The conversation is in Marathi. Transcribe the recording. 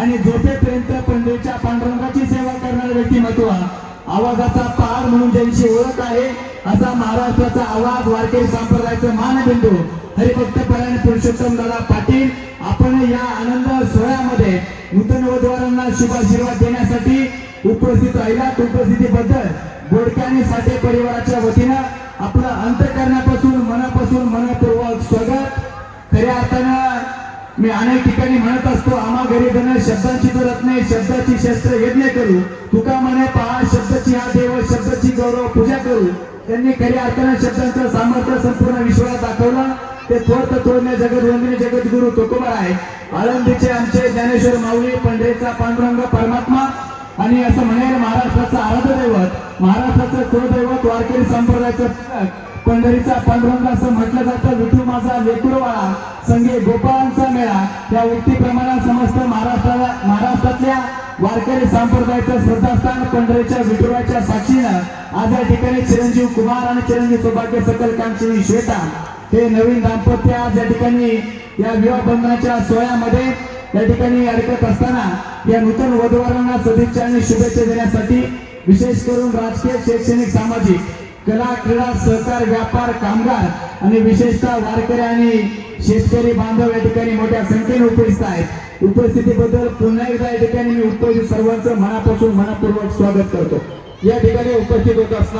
आणि झोपेपर्यंत पंढरीच्या पांडुरंगाची सेवा करणारे व्यक्तिमत्व आवाजाचा पार म्हणून ज्यांची ओळख आहे असा महाराष्ट्राचा आवाज वारकरी संप्रदायाचं मानबिंदू हरिभक्त परायण पुरुषोत्तम दादा पाटील आपण या आनंद सोहळ्यामध्ये नूतन वधूवरांना शुभाशीर्वाद देण्यासाठी उपस्थित राहिला. उपस्थितीबद्दल बोडक्याने साठे परिवाराच्या वतीनं आपलं अंतकरणापासून मनापासून मनपूर्वक स्वागत. खऱ्या अर्थानं मी अनेक ठिकाणी म्हणत असतो आम्हा घरी जण शब्दांची गरज नाही शब्दाची शस्त्र यज्ञ करू. तुका म्हणे पहा शब्दाची हा देव शब्दाची गौरव पूजा करू. त्यांनी खऱ्या अर्थानं शब्दांचं सामर्थ्य संपूर्ण विश्वाला दाखवलं. ते थोडत थोडणे जगत वंदिने जगद्गुरु तुकोबा आहे. आळंदीचे आमचे ज्ञानेश्वर माऊली पंढरीचा पांडुरंग परमात्मा आणि असं म्हणेल महाराष्ट्राचं आराध्य दैवत महाराष्ट्राचं कुलदैवत वारकरी संप्रदायाचं पंढरीचा पांडुरंग असं म्हटलं जातं. त्या व्यक्तीप्रमाणे समस्त महाराष्ट्राला महाराष्ट्रातल्या वारकरी संप्रदायाचं श्रद्धास्थान पंढरीच्या विठुराच्या साक्षीनं आज या ठिकाणी चिरंजीव कुमार आणि चिरंजीव सौभाग्य सकल कांक्षी श्वेता हे नवीन दाम्पत्य आज या ठिकाणी या विवाह बंधनाच्या सोहळ्यामध्ये या ठिकाणी अडकत असताना या नूतन वधूवरांना सदिच्छा आणि शुभेच्छा देण्यासाठी विशेष करून राजकीय शैक्षणिक सामाजिक कला क्रीडा सहकार व्यापार कामगार आणि विशेषतः वारकरी आणि शेतकरी बांधव या ठिकाणी मोठ्या संख्येने उपस्थित आहेत. उपस्थितीबद्दल पुन्हा एकदा या ठिकाणी मी उपस्थित सर्वांचं मनापासून मनापूर्वक स्वागत करतो. या ठिकाणी उपस्थित होत असणारे